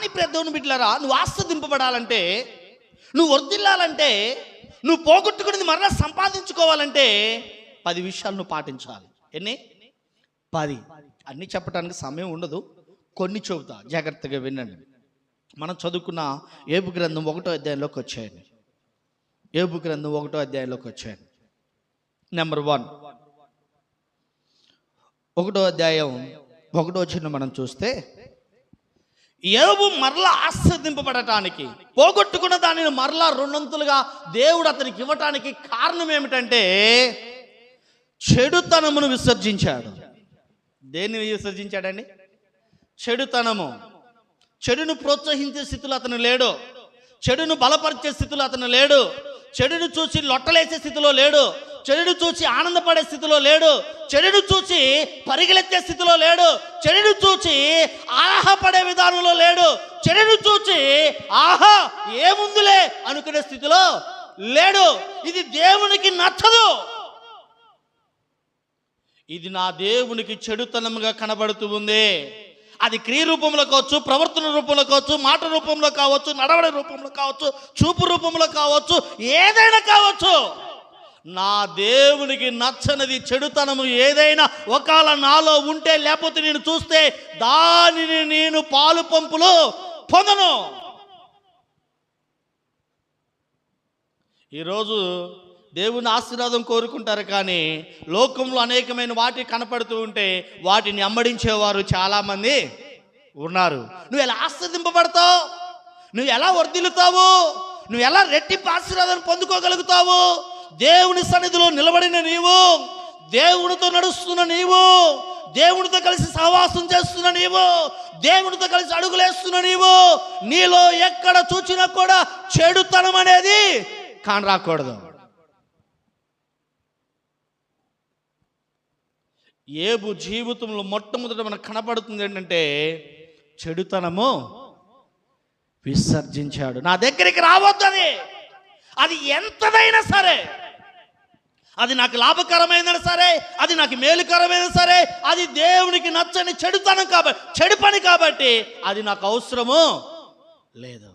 కానీ పెద్దవుని బిడ్డలారా నువ్వు ఆస్వాదింపబడాలంటే నువ్వు వర్దిల్లాలంటే నువ్వు పోగొట్టుకునేది మరలా సంపాదించుకోవాలంటే పది విషయాలు నువ్వు పాటించాలి. ఎన్ని? పది. అన్ని చెప్పడానికి సమయం ఉండదు. కొన్ని చెబుతా. జాగ్రత్తగా వినండి. మనం చదువుకున్న ఏబు గ్రంథం ఒకటో అధ్యాయంలోకి వచ్చాయండి. ఏబు గ్రంథం ఒకటో అధ్యాయంలోకి వచ్చాయండి. Number one. ఒకటో అధ్యాయం ఒకటో చిన్న మనం చూస్తే ఏబు మరలా ఆశ్రదింపబడటానికి పోగొట్టుకున్న దానిని మరలా రెండొంతులుగా దేవుడు అతనికి ఇవ్వటానికి కారణం ఏమిటంటే చెడుతనమును విసర్జించాడు. దేన్ని విసర్జించాడండి? చెడుతనము. చెడును ప్రోత్సహించే స్థితిలో అతను లేడు. చెడును బలపరిచే స్థితిలో అతను లేడు. చెడును చూసి లొట్టలేసే స్థితిలో లేడు. చెడును చూసి ఆనందపడే స్థితిలో లేడు. చెడును చూసి పరిగెలెత్తే స్థితిలో లేడు. చెడును చూసి ఆహపడే విధానంలో లేడు. చెడును చూసి ఆహా ఏముందులే అనుకునే స్థితిలో లేడు. ఇది దేవునికి నచ్చదు. ఇది నా దేవునికి చెడుతనముగా కనబడుతూ ఉంది. అది క్రియ రూపంలో కావచ్చు ప్రవర్తన రూపంలో కావచ్చు మాట రూపంలో కావచ్చు నడవడి రూపంలో కావచ్చు చూపు రూపంలో కావచ్చు ఏదైనా కావచ్చు. నా దేవునికి నచ్చనిది చెడుతనము ఏదైనా ఒకవేళ నాలో ఉంటే లేకపోతే నేను చూస్తే దానిని నేను పాలు పంపులు పొందను. ఈరోజు దేవుని ఆశీర్వాదం కోరుకుంటారు కానీ లోకంలో అనేకమైన వాటి కనపడుతూ ఉంటే వాటిని అమ్మడించేవారు చాలామంది ఉన్నారు. నువ్వు ఎలా ఆస్వాదింపబడతావు? నువ్వు ఎలా వర్ధిల్లుతావు? నువ్వు ఎలా రెట్టింపు ఆశీర్వాదం పొందుకోగలుగుతావు? దేవుని సన్నిధిలో నిలబడిన నీవు దేవునితో నడుస్తున్న నీవు దేవునితో కలిసి సహవాసం చేస్తున్న నీవు దేవునితో కలిసి అడుగులేస్తున్న నీవు నీలో ఎక్కడ చూచినా కూడా చెడుతనం అనేది కానరాకూడదు. ఏబు జీవితంలో మొట్టమొదట మనకు కనపడుతుంది ఏంటంటే చెడుతనము విసర్జించాడు. నా దగ్గరికి రావద్దు అది అది ఎంతదైనా సరే. అది నాకు లాభకరమైనా సరే అది నాకు మేలుకరమైన సరే అది దేవునికి నచ్చని చెడుతనం కాబట్టి చెడు పని కాబట్టి అది నాకు అవసరము లేదు.